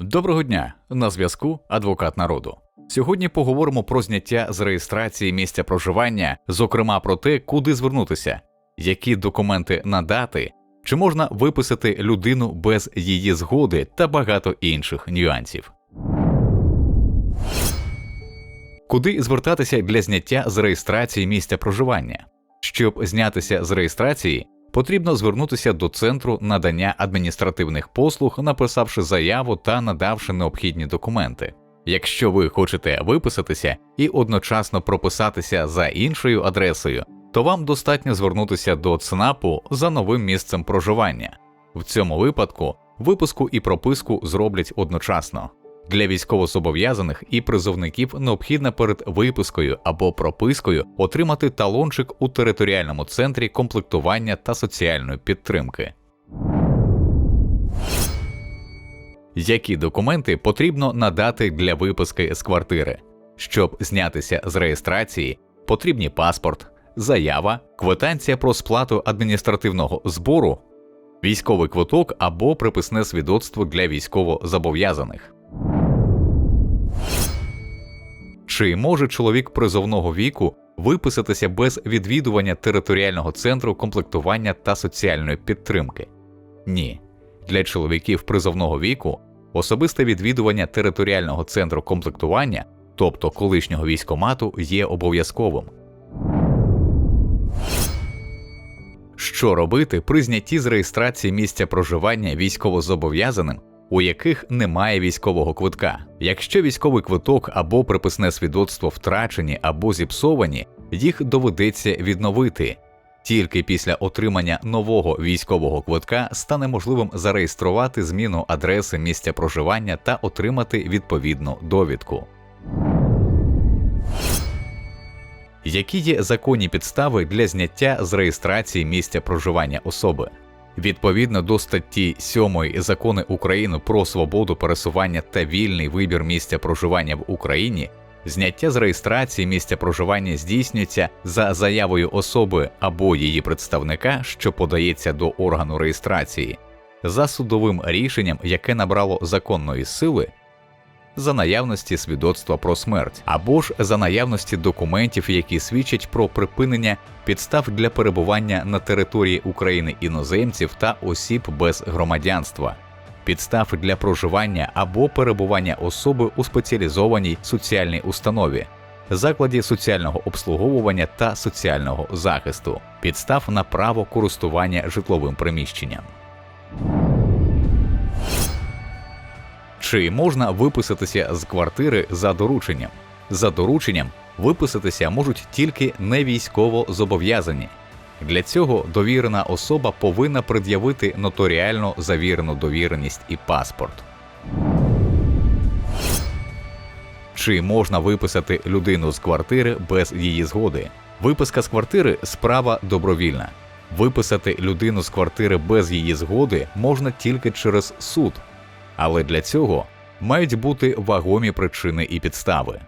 Доброго дня! На зв'язку адвокат народу. Сьогодні поговоримо про зняття з реєстрації місця проживання, зокрема про те, куди звернутися, які документи надати, чи можна виписати людину без її згоди та багато інших нюансів. Куди звертатися для зняття з реєстрації місця проживання? Щоб знятися з реєстрації, потрібно звернутися до центру надання адміністративних послуг, написавши заяву та надавши необхідні документи. Якщо ви хочете виписатися і одночасно прописатися за іншою адресою, то вам достатньо звернутися до ЦНАПу за новим місцем проживання. В цьому випадку випуску і прописку зроблять одночасно. Для військовозобов'язаних і призовників необхідно перед випискою або пропискою отримати талончик у територіальному центрі комплектування та соціальної підтримки. Які документи потрібно надати для виписки з квартири? Щоб знятися з реєстрації, потрібні паспорт, заява, квитанція про сплату адміністративного збору, військовий квиток або приписне свідоцтво для військовозобов'язаних. Чи може чоловік призовного віку виписатися без відвідування територіального центру комплектування та соціальної підтримки? Ні. Для чоловіків призовного віку особисте відвідування територіального центру комплектування, тобто колишнього військомату, є обов'язковим. Що робити при знятті з реєстрації місця проживання військовозобов'язаним у яких немає військового квитка. Якщо військовий квиток або приписне свідоцтво втрачені або зіпсовані, їх доведеться відновити. Тільки після отримання нового військового квитка стане можливим зареєструвати зміну адреси місця проживання та отримати відповідну довідку. Які є законні підстави для зняття з реєстрації місця проживання особи? Відповідно до статті 7 закони України про свободу пересування та вільний вибір місця проживання в Україні, зняття з реєстрації місця проживання здійснюється за заявою особи або її представника, що подається до органу реєстрації, за судовим рішенням, яке набрало законної сили за наявності свідоцтва про смерть, або ж за наявності документів, які свідчать про припинення підстав для перебування на території України іноземців та осіб без громадянства. Підстав для проживання або перебування особи у спеціалізованій соціальній установі, закладі соціального обслуговування та соціального захисту, підстав на право користування житловим приміщенням. Чи можна виписатися з квартири за дорученням? За дорученням виписатися можуть тільки не військово зобов'язані. Для цього довірена особа повинна пред'явити нотаріально завірену довіреність і паспорт. Чи можна виписати людину з квартири без її згоди? Виписка з квартири справа добровільна. Виписати людину з квартири без її згоди можна тільки через суд але для цього мають бути вагомі причини і підстави.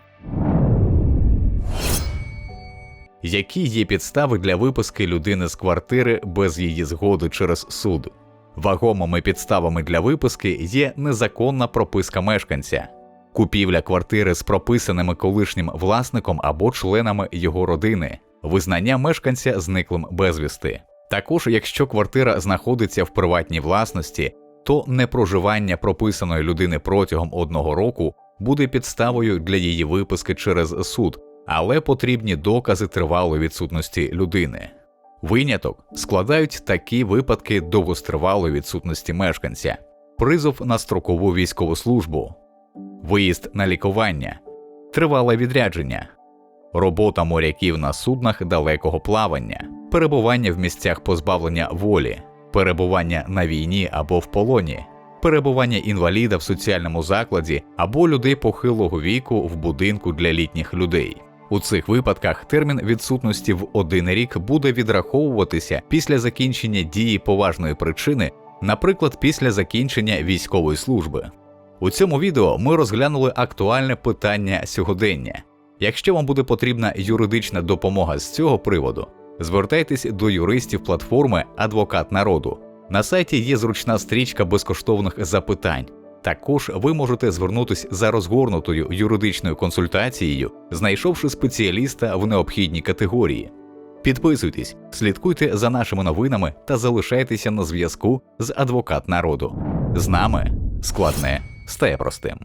Які є підстави для виписки людини з квартири без її згоди через суд? Вагомими підставами для виписки є незаконна прописка мешканця, купівля квартири з прописаними колишнім власником або членами його родини, визнання мешканця зниклим безвісти. Також, якщо квартира знаходиться в приватній власності то непроживання прописаної людини протягом одного року буде підставою для її виписки через суд, але потрібні докази тривалої відсутності людини. Виняток складають такі випадки довгостривалої відсутності мешканця, призов на строкову військову службу, виїзд на лікування, тривале відрядження, робота моряків на суднах далекого плавання, перебування в місцях позбавлення волі перебування на війні або в полоні, перебування інваліда в соціальному закладі або людей похилого віку в будинку для літніх людей. У цих випадках термін відсутності в один рік буде відраховуватися після закінчення дії поважної причини, наприклад, після закінчення військової служби. У цьому відео ми розглянули актуальне питання сьогодення. Якщо вам буде потрібна юридична допомога з цього приводу, Звертайтесь до юристів платформи Адвокат народу. На сайті є зручна стрічка безкоштовних запитань. Також ви можете звернутися за розгорнутою юридичною консультацією, знайшовши спеціаліста в необхідній категорії. Підписуйтесь, слідкуйте за нашими новинами та залишайтеся на зв'язку з адвокат народу. З нами складне стає простим.